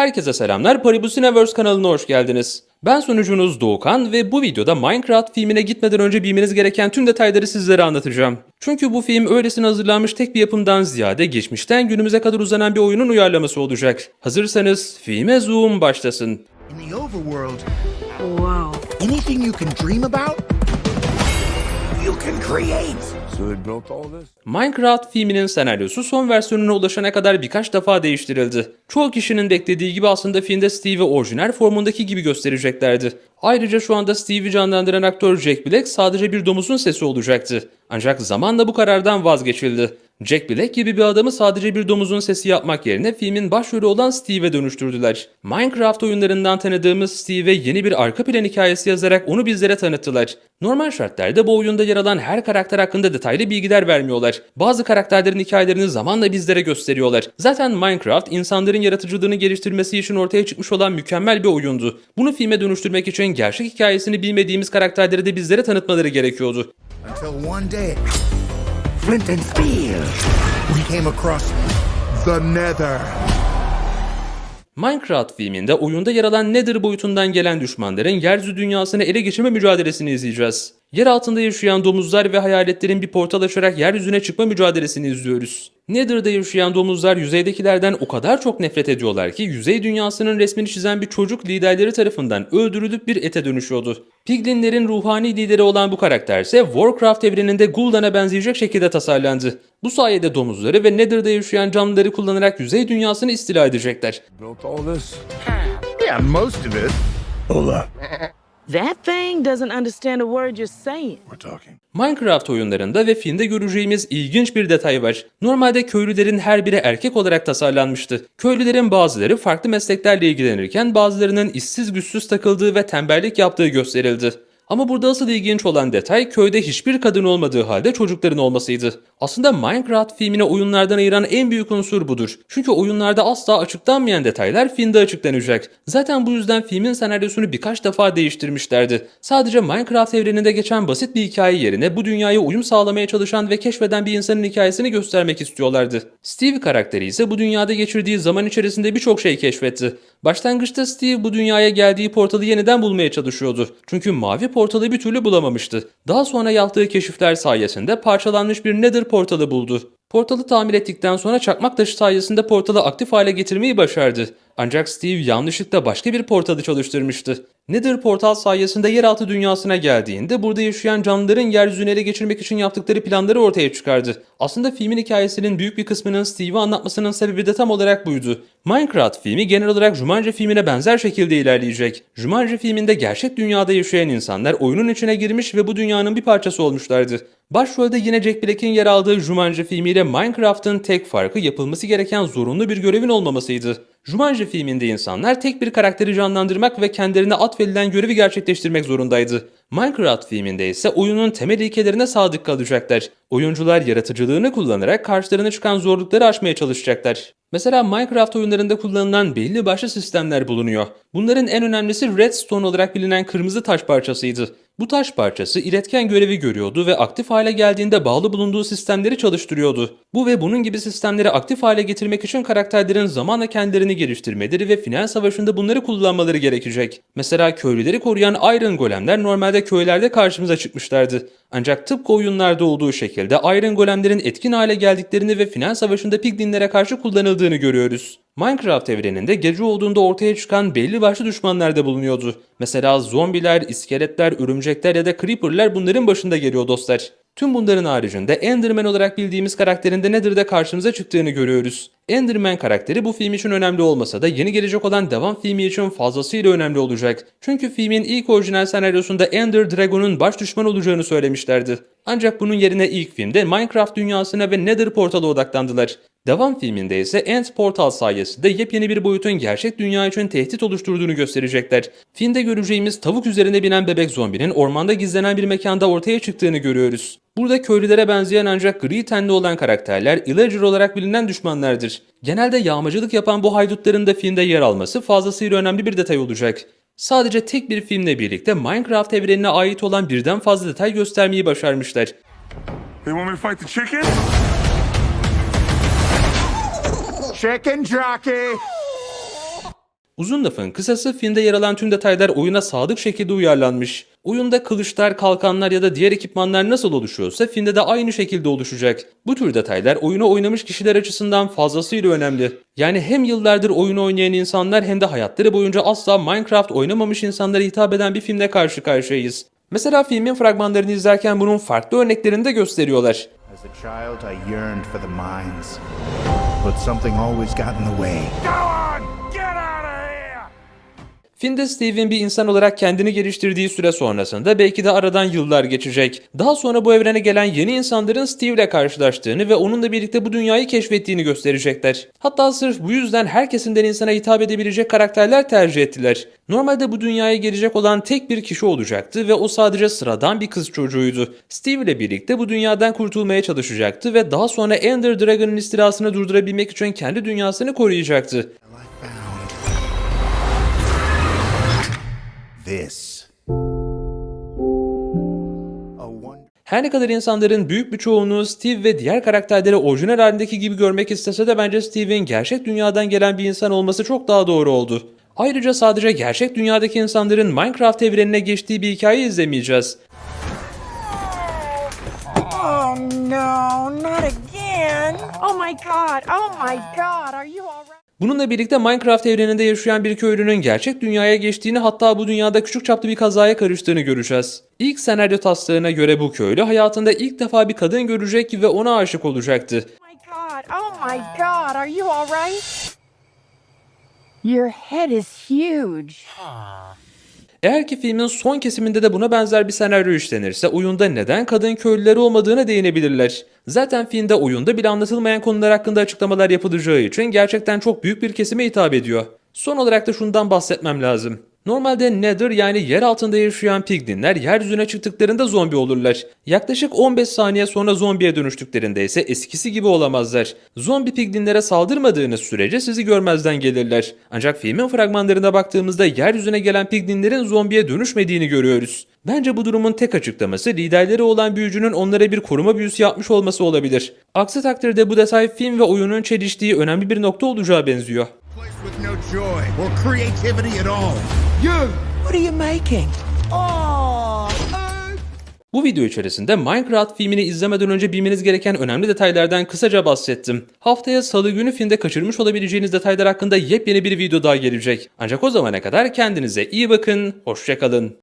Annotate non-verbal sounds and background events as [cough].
Herkese selamlar, Paribus Universe kanalına hoş geldiniz. Ben sunucunuz Doğukan ve bu videoda Minecraft filmine gitmeden önce bilmeniz gereken tüm detayları sizlere anlatacağım. Çünkü bu film öylesine hazırlanmış tek bir yapımdan ziyade geçmişten günümüze kadar uzanan bir oyunun uyarlaması olacak. Hazırsanız filme zoom başlasın. In the overworld, Wow. anything you can dream about, can create. So they built all this? Minecraft filminin senaryosu son versiyonuna ulaşana kadar birkaç defa değiştirildi. Çoğu kişinin beklediği gibi aslında filmde Steve'i orijinal formundaki gibi göstereceklerdi. Ayrıca şu anda Steve'i canlandıran aktör Jack Black sadece bir domuzun sesi olacaktı. Ancak zamanla bu karardan vazgeçildi. Jack Black gibi bir adamı sadece bir domuzun sesi yapmak yerine filmin başrolü olan Steve'e dönüştürdüler. Minecraft oyunlarından tanıdığımız Steve'e yeni bir arka plan hikayesi yazarak onu bizlere tanıttılar. Normal şartlarda bu oyunda yer alan her karakter hakkında detaylı bilgiler vermiyorlar. Bazı karakterlerin hikayelerini zamanla bizlere gösteriyorlar. Zaten Minecraft insanların yaratıcılığını geliştirmesi için ortaya çıkmış olan mükemmel bir oyundu. Bunu filme dönüştürmek için gerçek hikayesini bilmediğimiz karakterleri de bizlere tanıtmaları gerekiyordu. Until one day, Flint and Steel, we came across the Nether. Minecraft filminde oyunda yer alan Nether boyutundan gelen düşmanların yeryüzü dünyasını ele geçirme mücadelesini izleyeceğiz. Yer altında yaşayan domuzlar ve hayaletlerin bir portal açarak yeryüzüne çıkma mücadelesini izliyoruz. Nether'da yaşayan domuzlar yüzeydekilerden o kadar çok nefret ediyorlar ki yüzey dünyasının resmini çizen bir çocuk liderleri tarafından öldürülüp bir ete dönüşüyordu. Piglinlerin ruhani lideri olan bu karakter ise Warcraft evreninde Gul'dan'a benzeyecek şekilde tasarlandı. Bu sayede domuzları ve Nether'da yaşayan canlıları kullanarak yüzey dünyasını istila edecekler. Built all this? Yeah, most of it. Hold up. [laughs] That thing doesn't understand a word you're saying. We're talking. Minecraft oyunlarında ve filmde göreceğimiz ilginç bir detay var. Normalde köylülerin her biri erkek olarak tasarlanmıştı. Köylülerin bazıları farklı mesleklerle ilgilenirken bazılarının işsiz güçsüz takıldığı ve tembellik yaptığı gösterildi. Ama burada asıl ilginç olan detay köyde hiçbir kadın olmadığı halde çocukların olmasıydı. Aslında Minecraft filmine oyunlardan ayıran en büyük unsur budur. Çünkü oyunlarda asla açıklanmayan detaylar filmde açıklanacak. Zaten bu yüzden filmin senaryosunu birkaç defa değiştirmişlerdi. Sadece Minecraft evreninde geçen basit bir hikaye yerine bu dünyaya uyum sağlamaya çalışan ve keşfeden bir insanın hikayesini göstermek istiyorlardı. Steve karakteri ise bu dünyada geçirdiği zaman içerisinde birçok şey keşfetti. Başlangıçta Steve bu dünyaya geldiği portalı yeniden bulmaya çalışıyordu. Çünkü mavi portalı bir türlü bulamamıştı. Daha sonra yaptığı keşifler sayesinde parçalanmış bir Nether portalı buldu. Portalı tamir ettikten sonra çakmak taşı sayesinde portalı aktif hale getirmeyi başardı. Ancak Steve yanlışlıkla başka bir portalı çalıştırmıştı. Nether portal sayesinde yeraltı dünyasına geldiğinde burada yaşayan canlıların yeryüzünü ele geçirmek için yaptıkları planları ortaya çıkardı. Aslında filmin hikayesinin büyük bir kısmının Steve'i anlatmasının sebebi de tam olarak buydu. Minecraft filmi genel olarak Jumanji filmine benzer şekilde ilerleyecek. Jumanji filminde gerçek dünyada yaşayan insanlar oyunun içine girmiş ve bu dünyanın bir parçası olmuşlardı. Başrolde yine Jack Black'in yer aldığı Jumanji filmiyle Minecraft'ın tek farkı yapılması gereken zorunlu bir görevin olmamasıydı. Jumanji filminde insanlar tek bir karakteri canlandırmak ve kendilerine atfedilen görevi gerçekleştirmek zorundaydı. Minecraft filminde ise oyunun temel ilkelerine sadık kalacaklar. Oyuncular yaratıcılığını kullanarak karşılarına çıkan zorlukları aşmaya çalışacaklar. Mesela Minecraft oyunlarında kullanılan belli başlı sistemler bulunuyor. Bunların en önemlisi Redstone olarak bilinen kırmızı taş parçasıydı. Bu taş parçası iletken görevi görüyordu ve aktif hale geldiğinde bağlı bulunduğu sistemleri çalıştırıyordu. Bu ve bunun gibi sistemleri aktif hale getirmek için karakterlerin zamanla kendilerini geliştirmeleri ve final savaşında bunları kullanmaları gerekecek. Mesela köylüleri koruyan Iron Golemler normalde köylerde karşımıza çıkmışlardı. Ancak tıpkı oyunlarda olduğu şekilde Iron Golemlerin etkin hale geldiklerini ve final savaşında Piglinlere karşı kullanıldığını görüyoruz. Minecraft evreninde gece olduğunda ortaya çıkan belli başlı düşmanlar da bulunuyordu. Mesela zombiler, iskeletler, örümcekler ya da creeperler bunların başında geliyor dostlar. Tüm bunların haricinde Enderman olarak bildiğimiz karakterin de Nether'da karşımıza çıktığını görüyoruz. Enderman karakteri bu film için önemli olmasa da yeni gelecek olan devam filmi için fazlasıyla önemli olacak. Çünkü filmin ilk orijinal senaryosunda Ender Dragon'un baş düşman olacağını söylemişlerdi. Ancak bunun yerine ilk filmde Minecraft dünyasına ve Nether portalı odaklandılar. Devam filminde ise End Portal sayesinde yepyeni bir boyutun gerçek dünya için tehdit oluşturduğunu gösterecekler. Filmde göreceğimiz tavuk üzerine binen bebek zombinin ormanda gizlenen bir mekanda ortaya çıktığını görüyoruz. Burada köylülere benzeyen ancak gri tenli olan karakterler Illager olarak bilinen düşmanlardır. Genelde yağmacılık yapan bu haydutların da filmde yer alması fazlasıyla önemli bir detay olacak. Sadece tek bir filmle birlikte Minecraft evrenine ait olan birden fazla detay göstermeyi başarmışlar. They want me to fight the chicken? Chicken jockey. Uzun lafın kısası filmde yer alan tüm detaylar oyuna sadık şekilde uyarlanmış. Oyunda kılıçlar, kalkanlar ya da diğer ekipmanlar nasıl oluşuyorsa filmde de aynı şekilde oluşacak. Bu tür detaylar oyunu oynamış kişiler açısından fazlasıyla önemli. Yani hem yıllardır oyunu oynayan insanlar hem de hayatları boyunca asla Minecraft oynamamış insanlara hitap eden bir filmle karşı karşıyayız. Mesela filmin fragmanlarını izlerken bunun farklı örneklerini de gösteriyorlar. As a child, I yearned for the mines, but something always got in the way. Filmde Steve'in bir insan olarak kendini geliştirdiği süre sonrasında belki de aradan yıllar geçecek. Daha sonra bu evrene gelen yeni insanların Steve ile karşılaştığını ve onunla birlikte bu dünyayı keşfettiğini gösterecekler. Hatta sırf bu yüzden her kesimden insana hitap edebilecek karakterler tercih ettiler. Normalde bu dünyaya gelecek olan tek bir kişi olacaktı ve o sadece sıradan bir kız çocuğuydu. Steve ile birlikte bu dünyadan kurtulmaya çalışacaktı ve daha sonra Ender Dragon'ın istilasını durdurabilmek için kendi dünyasını koruyacaktı. This. Her ne kadar insanların büyük bir çoğunluğu Steve ve diğer karakterleri orijinal halindeki gibi görmek istese de bence Steve'in gerçek dünyadan gelen bir insan olması çok daha doğru oldu. Ayrıca sadece gerçek dünyadaki insanların Minecraft evrenine geçtiği bir hikaye izlemeyeceğiz. Oh no, not again. Oh my god, oh my god, are you alright? Bununla birlikte Minecraft evreninde yaşayan bir köylünün gerçek dünyaya geçtiğini hatta bu dünyada küçük çaplı bir kazaya karıştığını göreceğiz. İlk senaryo taslağına göre bu köylü hayatında ilk defa bir kadın görecek ve ona aşık olacaktı. Oh my god, oh my god, are you alright? Your head is huge. Eğer ki filmin son kesiminde de buna benzer bir senaryo işlenirse oyunda neden kadın köylüleri olmadığına değinebilirler. Zaten filmde oyunda bile anlatılmayan konular hakkında açıklamalar yapılacağı için gerçekten çok büyük bir kesime hitap ediyor. Son olarak da şundan bahsetmem lazım. Normalde Nether yani yer altında yaşayan piglinler yeryüzüne çıktıklarında zombi olurlar. Yaklaşık 15 saniye sonra zombiye dönüştüklerinde ise eskisi gibi olamazlar. Zombi piglinlere saldırmadığınız sürece sizi görmezden gelirler. Ancak filmin fragmanlarına baktığımızda yeryüzüne gelen piglinlerin zombiye dönüşmediğini görüyoruz. Bence bu durumun tek açıklaması liderleri olan büyücünün onlara bir koruma büyüsü yapmış olması olabilir. Aksi takdirde bu detay film ve oyunun çeliştiği önemli bir nokta olacağı benziyor. Place with no joy or creativity at all. You! What are you making? Oh, Bu video içerisinde Minecraft filmini izlemeden önce bilmeniz gereken önemli detaylardan kısaca bahsettim. Haftaya salı günü filmde kaçırmış olabileceğiniz detaylar hakkında yepyeni bir video daha gelecek. Ancak o zamana kadar kendinize iyi bakın, hoşçakalın.